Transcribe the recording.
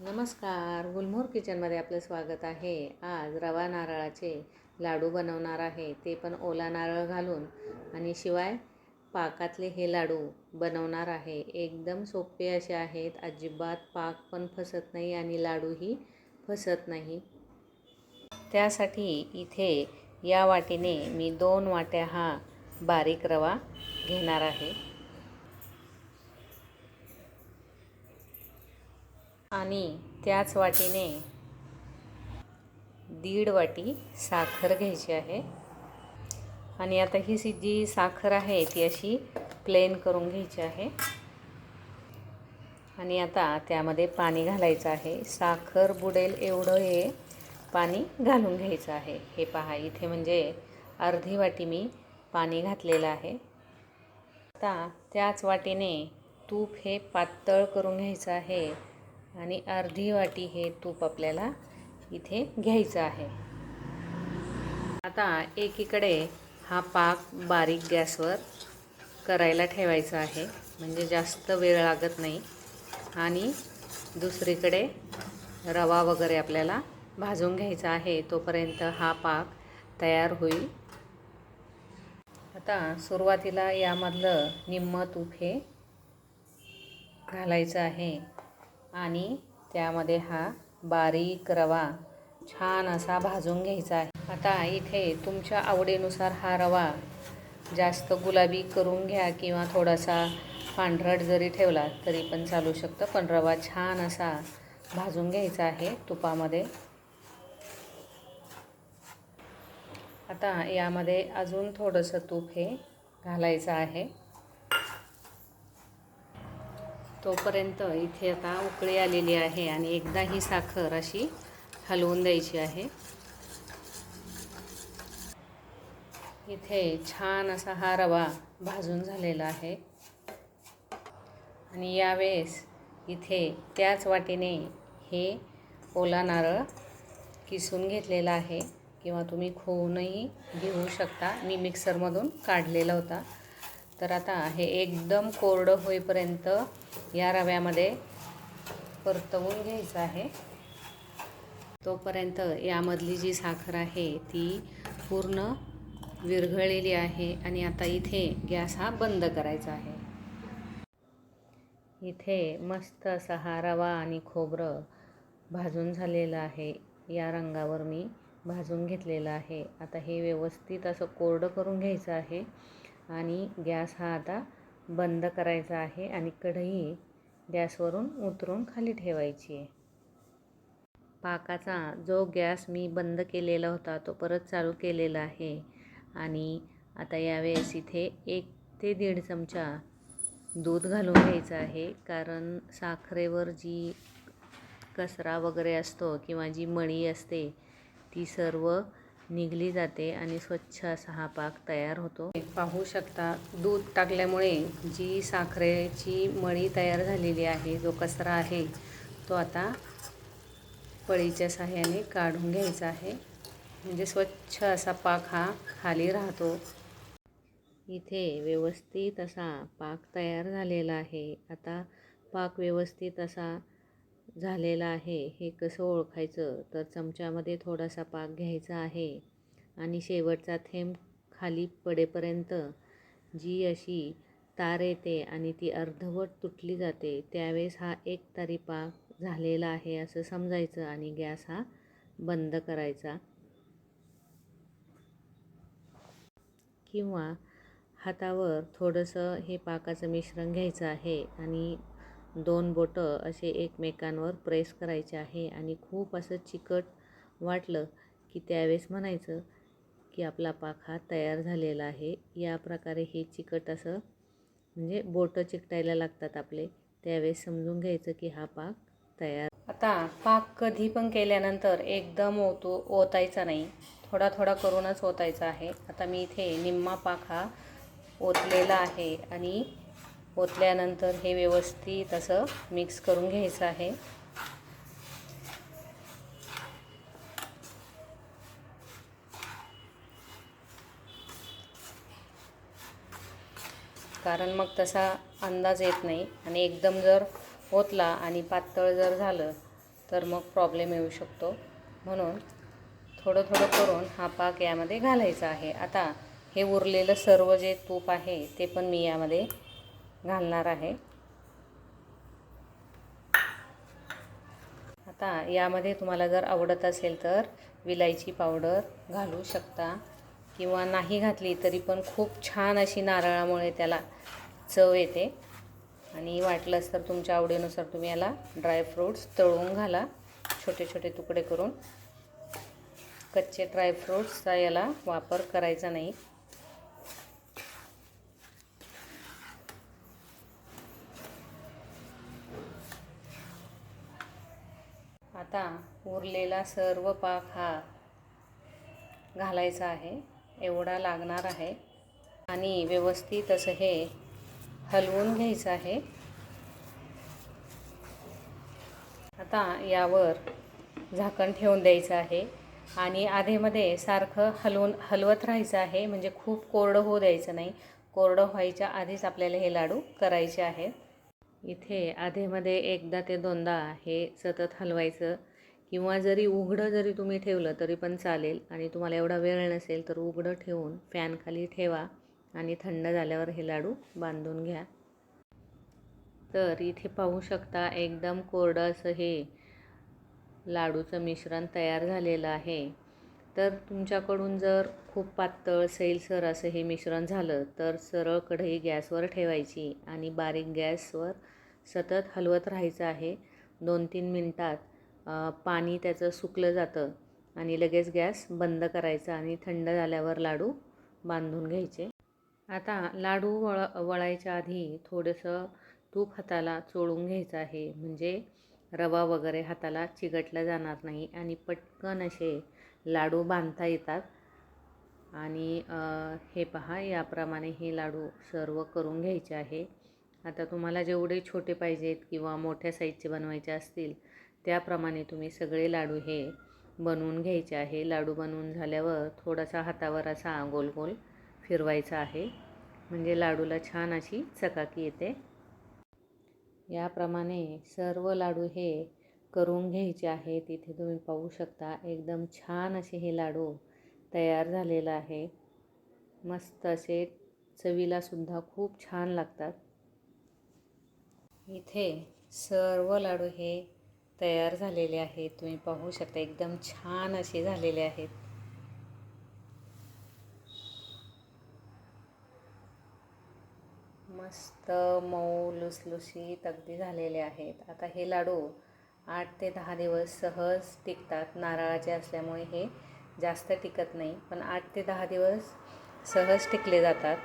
नमस्कार. गुलमोहर किचनमध्ये आपलं स्वागत आहे. आज रवा नारळाचे लाडू बनवणार आहे. ते पण ओला नारळ घालून. आणि शिवाय पाकातले हे लाडू बनवणार आहे. एकदम सोपे असे आहेत. अजिबात पाक पण फसत नाही आणि लाडूही फसत नाही. त्यासाठी इथे या वाटीने मी दोन वाट्या हा बारीक रवा घेणार आहे. आणि त्याच वाटीने दीड वाटी साखर घ्यायची आहे. आणि आता ही सी जी साखर आहे ती अशी प्लेन करून घ्यायची आहे. आणि आता त्यामध्ये पाणी घालायचं आहे. साखर बुडेल एवढं हे पाणी घालून घ्यायचं आहे. हे पहा इथे म्हणजे अर्धी वाटी मी पाणी घातलेलं आहे. आता त्याच वाटीने तूप हे पातळ करून घ्यायचं आहे. आणि अर्धी वाटी हे तूप आपल्याला इथे घ्यायचं आहे. आता एकीकडे हा पाक बारीक गॅसवर करायला ठेवायचा आहे. म्हणजे जास्त वेळ लागत नाही. आणि दुसरीकडे रवा वगैरे आपल्याला भाजून घ्यायचा आहे तोपर्यंत हा पाक तयार होईल. आता सुरुवातीला यामधलं निम्म तूप हे घालायचं आहे. आणि त्यामध्ये हा बारीक रवा छान असा भाजून घ्यायचा आहे. आता इथे तुमच्या आवडीनुसार हा रवा जास्त गुलाबी करून घ्या किंवा थोडासा पांढरट जरी ठेवला तरी पण चालू शकतं. पण रवा छान असा भाजून घ्यायचा आहे तुपामध्ये. आता यामध्ये अजून थोडंसं तूप हे घालायचं आहे. तोपर्यंत इथे आता उकळी आलेली आहे आणि एकदा ही साखर अशी हलवून द्यायची आहे. इथे छान असा हा रवा भाजून झालेला आहे. आणि यावेळेस इथे त्याच वाटेने हे ओला नारळ किसून घेतलेला आहे. किंवा तुम्ही खोवूनही घेऊ शकता. मी मिक्सरमधून काढलेला होता. तर आता हे एकदम कोरडं होईपर्यंत या रव्यामध्ये परतवून घ्यायचं आहे. तोपर्यंत यामधली जी साखर आहे ती पूर्ण विरघळलेली आहे आणि आता इथे गॅस हा बंद करायचा आहे. इथे मस्त असा हा रवा आणि खोबरं भाजून झालेलं आहे. या रंगावर मी भाजून घेतलेलं आहे. आता हे व्यवस्थित असं कोरडं करून घ्यायचं आहे. आणि गॅस हा आता बंद करायचा आहे आणि कढई गॅसवरून उतरून खाली ठेवायची आहे. पाकाचा जो गॅस मी बंद केलेला होता तो परत चालू केलेला आहे आणि आता यावेळेस इथे एक ते दीड चमचा दूध घालून घ्यायचं आहे. कारण साखरेवर जी कचरा वगैरे असतो किंवा जी मळी असते ती सर्व निघली जाते आणि स्वच्छ असा हा पाक तयार होतो. पाहू शकता दूध टाकल्यामुळे जी साखरेची मळी तयार झालेली आहे जो कचरा आहे तो आता पळीच्या साह्याने काढून घ्यायचा आहे. म्हणजे स्वच्छ असा पाक हा खाली राहतो. इथे व्यवस्थित असा पाक तयार झालेला आहे. आता पाक व्यवस्थित असा झालेला आहे हे कसं ओळखायचं? तर चमच्यामध्ये थोडासा पाक घ्यायचा आहे आणि शेवटचा थेंब खाली पडेपर्यंत जी अशी तार येते आणि ती अर्धवट तुटली जाते त्यावेळेस हा एक तारी पाक झालेला आहे असं समजायचं आणि गॅस हा बंद करायचा. किंवा हातावर थोडंसं हे पाकाचं मिश्रण घ्यायचं आहे आणि दोन बोटं असे एकमेकांवर प्रेस करायचे आहे आणि खूप असं चिकट वाटलं की त्यावेळेस म्हणायचं की आपला पाक हा तयार झालेला आहे. या प्रकारे हे चिकट असं म्हणजे बोटं चिकटायला लागतात आपले. त्यावेळेस समजून घ्यायचं की हा पाक तयार आता पाक कधी पण केल्यानंतर एकदम ओतो ओतायचा नाही. थोडा थोडा करूनच ओतायचा आहे. आता मी इथे निम्मा पाक हा ओतलेला आहे आणि ओतल्यानंतर हे व्यवस्थित असं मिक्स करून घ्यायचं आहे. कारण मग तसा अंदाज येत नाही आणि एकदम जर ओतला आणि पातळ जर झालं तर मग प्रॉब्लेम येऊ शकतो. म्हणून थोडं थोडं करून हा पाक यामध्ये घालायचा आहे. आता हे उरलेलं सर्व जे तूप आहे ते पण मी यामध्ये घालणार आहे. आता यामध्ये तुम्हाला जर आवडत असेल तर विलायची पावडर घालू शकता. किंवा नाही घातली तरी पण खूप छान अशी नारळामुळे त्याला चव येते. आणि वाटलंच तर तुमच्या आवडीनुसार तुम्ही याला ड्रायफ्रूट्स तळून घाला. छोटे छोटे तुकडे करून. कच्चे ड्रायफ्रूट्सचा याला वापर करायचा नाही. आता उरलेला सर्व पाक हा घालायचा आहे. एवढा लागणार आहे. आणि व्यवस्थित असं हे हलवून घ्यायचं आहे. आता यावर झाकण ठेवून द्यायचं आहे. आणि आधेमध्ये सारखं हलवून हलवत राहायचं आहे. म्हणजे खूप कोरडं होऊ द्यायचं नाही. कोरडं व्हायच्या आधीच आपल्याला हे लाडू करायचे आहेत. इथे आधेमध्ये एकदा ते दोनदा हे सतत हलवायचं. किंवा जरी उघडं जरी तुम्ही ठेवलं तरी पण चालेल. आणि तुम्हाला एवढा वेळ नसेल तर उघडं ठेवून फॅनखाली ठेवा आणि थंड झाल्यावर हे लाडू बांधून घ्या. तर इथे पाहू शकता एकदम कोरडं असं हे लाडूचं मिश्रण तयार झालेलं आहे. तर तुमच्याकडून जर खूप पातळ सैलसर असं हे मिश्रण झालं तर सरळ कढई गॅसवर ठेवायची आणि बारीक गॅसवर सतत हलवत राहायचं आहे. दोन तीन मिनटात पाणी त्याचं सुकलं जातं आणि लगेच गॅस बंद करायचा आणि थंड झाल्यावर लाडू बांधून घ्यायचे. आता लाडू वळ वळायच्या आधी थोडंसं तूप हाताला चोळून घ्यायचं आहे. म्हणजे रवा वगैरे हाताला चिकटला जाणार नाही आणि पटकन असे लाडू बांधता येतात. आणि हे पहा याप्रमाणे हे लाडू सर्व करून घ्यायचे आहे. आता तुम्हाला जेवढे छोटे पाहिजेत किंवा मोठ्या साईजचे बनवायचे असतील त्याप्रमाणे तुम्ही सगळे लाडू हे बनवून घ्यायचे आहे. लाडू बनवून झाल्यावर थोडासा हातावर असा गोल गोल फिरवायचा आहे. म्हणजे लाडूला छान अशी चकाकी येते. याप्रमाणे सर्व लाडू हे करून घ्यायचे आहेत इथे तुम्ही पाहू शकता एकदम छान असे हे लाडू तयार झालेलं आहे. मस्त असे चवीलासुद्धा खूप छान लागतात. इथे सर्व लाडू हे तयार झालेले आहेत. तुम्ही पाहू शकता एकदम छान असे झालेले आहेत. मस्त मऊ लुसलुशीत अगदी झालेले आहेत. आता हे लाडू आठ ते दहा दिवस सहज टिकतात. नारळाचे असल्यामुळे हे जास्त टिकत नाही पण आठ ते दहा दिवस सहज टिकले जातात.